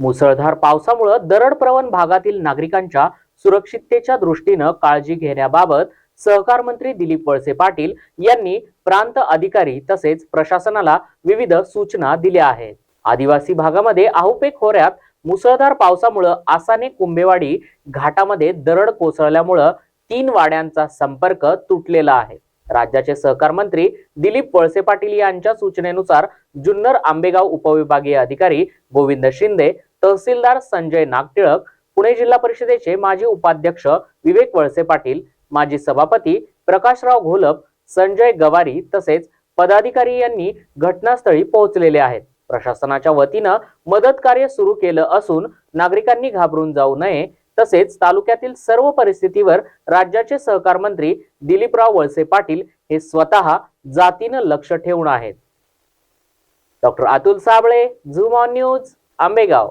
मुसळधार पावसामुळे दरड प्रवण भागातील नागरिकांच्या सुरक्षिततेच्या दृष्टीनं काळजी घेण्याबाबत सहकार मंत्री दिलीप वळसे पाटील यांनी प्रांत अधिकारी तसेच प्रशासनाला विविध सूचना दिल्या आहेत. आदिवासी भागामध्ये आहुपेक खोऱ्यात मुसळधार पावसामुळं आसाने कुंभेवाडी घाटामध्ये दरड कोसळल्यामुळं तीन वाड्यांचा संपर्क तुटलेला आहे. राज्याचे सहकार मंत्री दिलीप वळसे पाटील यांच्या सूचनेनुसार जुन्नर आंबेगाव उपविभागीय अधिकारी गोविंद शिंदे तहसीलदार संजय नागटिळक पुणे जिल्हा परिषदेचे माजी उपाध्यक्ष विवेक वळसे पाटील माजी सभापती प्रकाशराव घोलप संजय गवारी तसेच पदाधिकारी यांनी घटनास्थळी पोहोचलेले आहेत. प्रशासनाच्या वतीनं मदत कार्य सुरू केलं असून नागरिकांनी घाबरून जाऊ नये तसेच तालुक्यातील सर्व परिस्थितीवर राज्याचे सहकार मंत्री दिलीपराव वळसे पाटील हे स्वतः जातीनं लक्ष ठेवून आहेत. Doctor Atul Sabale Zoom on news Ambegaon.